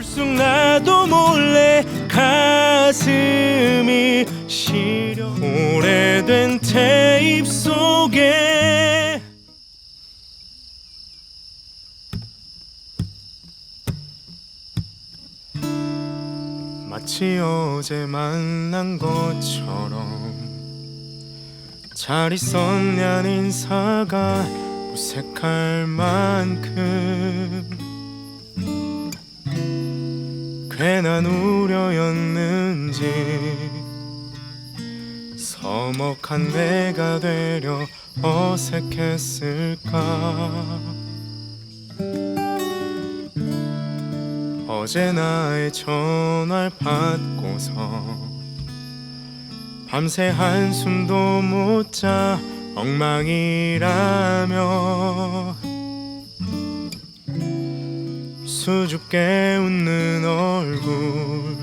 불쑥 나도 몰래 가슴이 시려. 오래된 테이프 속에 마치 어제 만난 것처럼 잘 있었냐 인사가 무색할 만큼 괜한 우려였는지 서먹한 내가 되려 어색했을까? 어제 나의 전화를 받고서 밤새 한숨도 못 자 엉망이라며 수줍게 웃는 얼굴.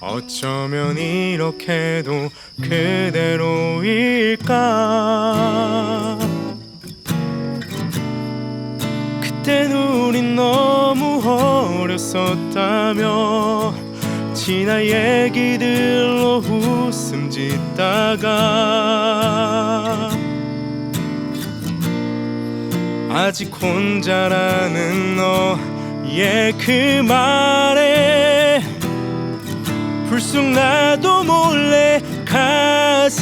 어쩌면 이렇게도 그대로일까? 그땐 우린 너무 어렸었다며 지난 얘기들로 웃음 짓다가 아직 혼자라는 너의 그 말에 불쑥 나도 몰래 가슴이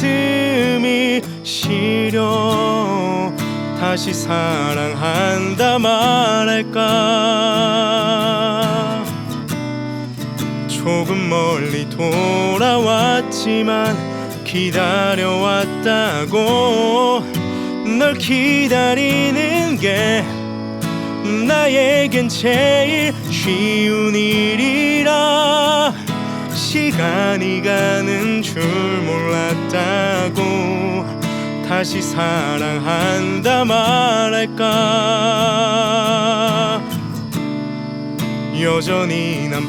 시려. 다시 사랑한다 말할까? 조금 멀리 돌아왔지만 기다려왔다고 널 기다리는 게 나에겐 제일 쉬운 일이라 시간이 가는 줄 몰랐다고 다시 사랑한다 말할까? 여전히 난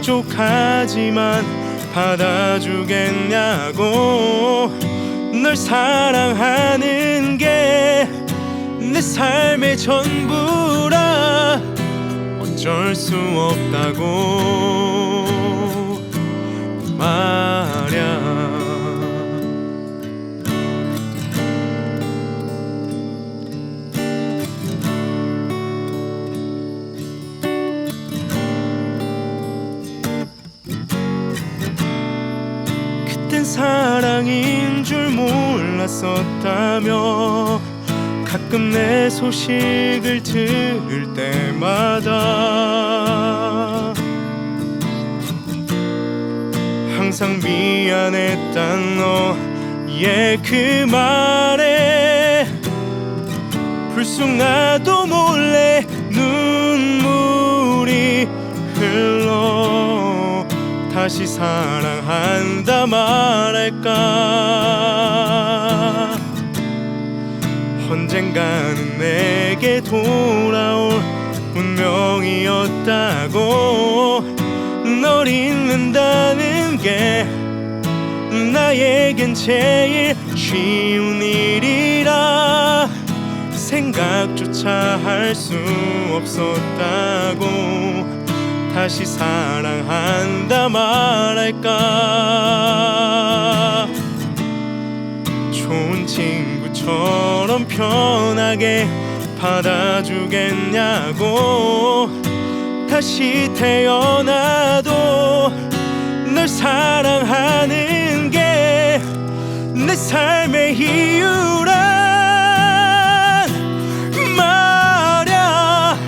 부족하지만 받아주겠냐고 널 사랑하는 삶의 전부라 어쩔 수 없다고 말야. 그땐 사랑인 줄 몰랐었다며 가끔 내 소식을 들을 때마다 항상 미안했단 너의 그 말에 불쑥 나도 몰래 눈물이 흘러 다시 사랑한다 말할까 언젠가는 내게 돌아올 운명이었다고. 널 잊는다는 게 나에겐 제일 쉬운 일이라 생각조차 할 수 없었다고. 다시 사랑한다 말할까. 좋은 친구 처럼 편하게 받아주겠냐고. 다시 태어나도 널 사랑하는 게 내 삶의 이유란 말야.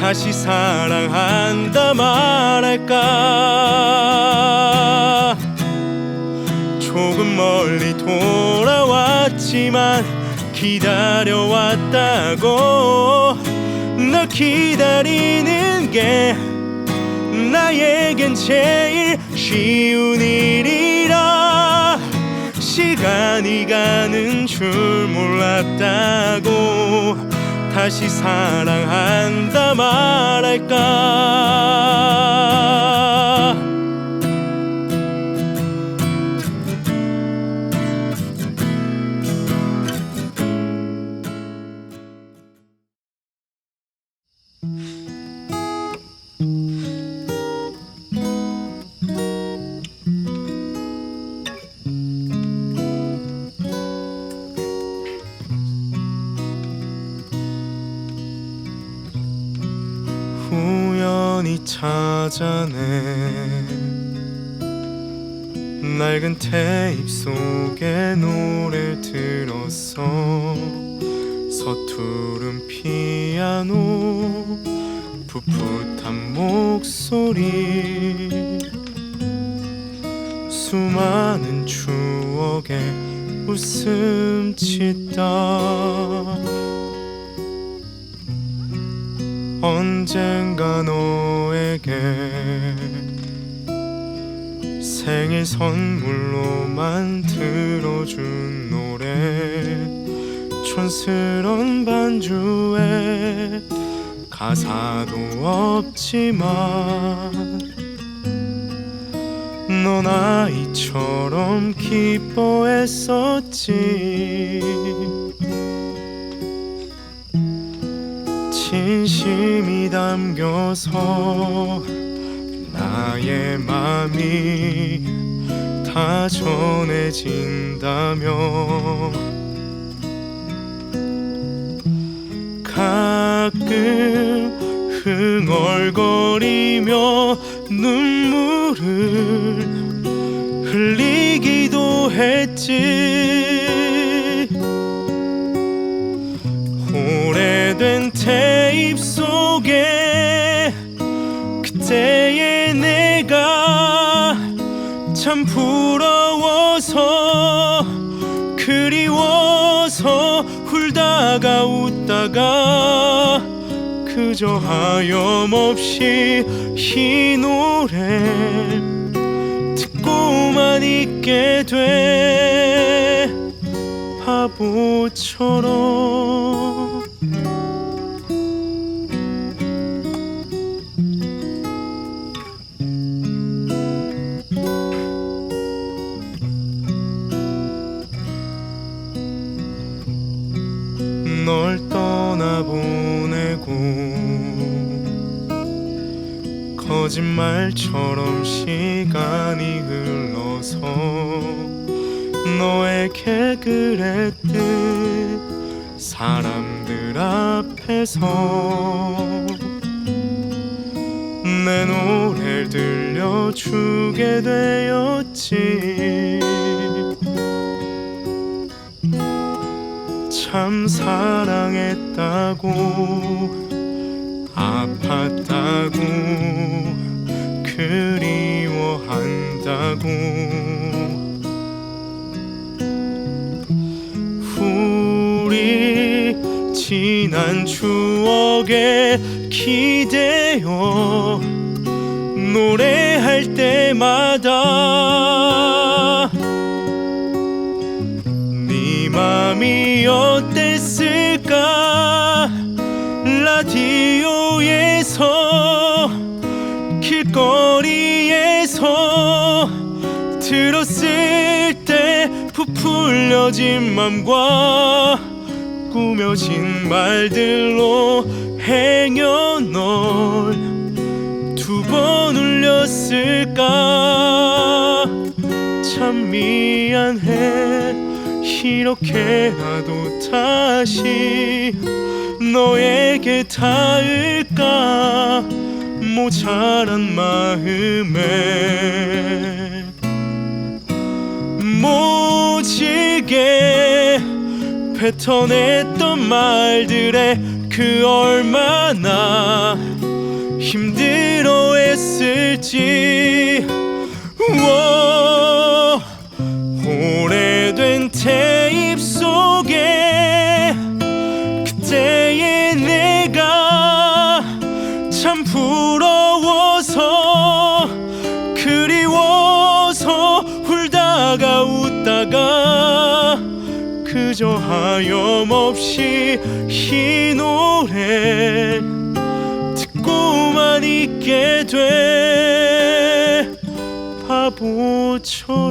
다시 사랑한다 말할까 멀리 돌아왔지만 기다려왔다고. 널 기다리는 게 나에겐 제일 쉬운 일이라. 시간이 가는 줄 몰랐다고. 다시 사랑한다 말할까 찾아내 낡은 테이프 속에 노래 들었어 서투른 피아노 풋풋한 목소리 수많은 추억에 웃음 짓다 언젠가 너에게 생일 선물로 만들어준 노래. 촌스런 반주에 가사도 없지만 넌 아이처럼 기뻐했었지 진심이 담겨서 나의 맘이 다 전해진다면 가끔 흥얼거리며 눈물을 흘리기도 했지 테이프 속에 그때의 내가 참 부러워서 그리워서 울다가 웃다가 그저 하염없이 이 노래 듣고만 있게 돼 바보처럼 거짓말처럼 시간이 흘러서 너에게 그랬듯 사람들 앞에서 내 노래를 들려주게 되었지. 참 사랑했다고 아팠다고 그리워한다고 우리 지난 추억에 기대어 노래할 때마다 네 맘이 어땠을까? 라디오에서 들었을 때 부풀려진 맘과 꾸며진 말들로 행여 널두 번 울렸을까? 참 미안해. 이렇게라도 다시 너에게 닿을까? 모자란 마음에 모지게 뱉어냈던 말들에 그 얼마나 힘들어 했을지 그저 하염없이 이 노래 듣고만 있게 돼. 바보처럼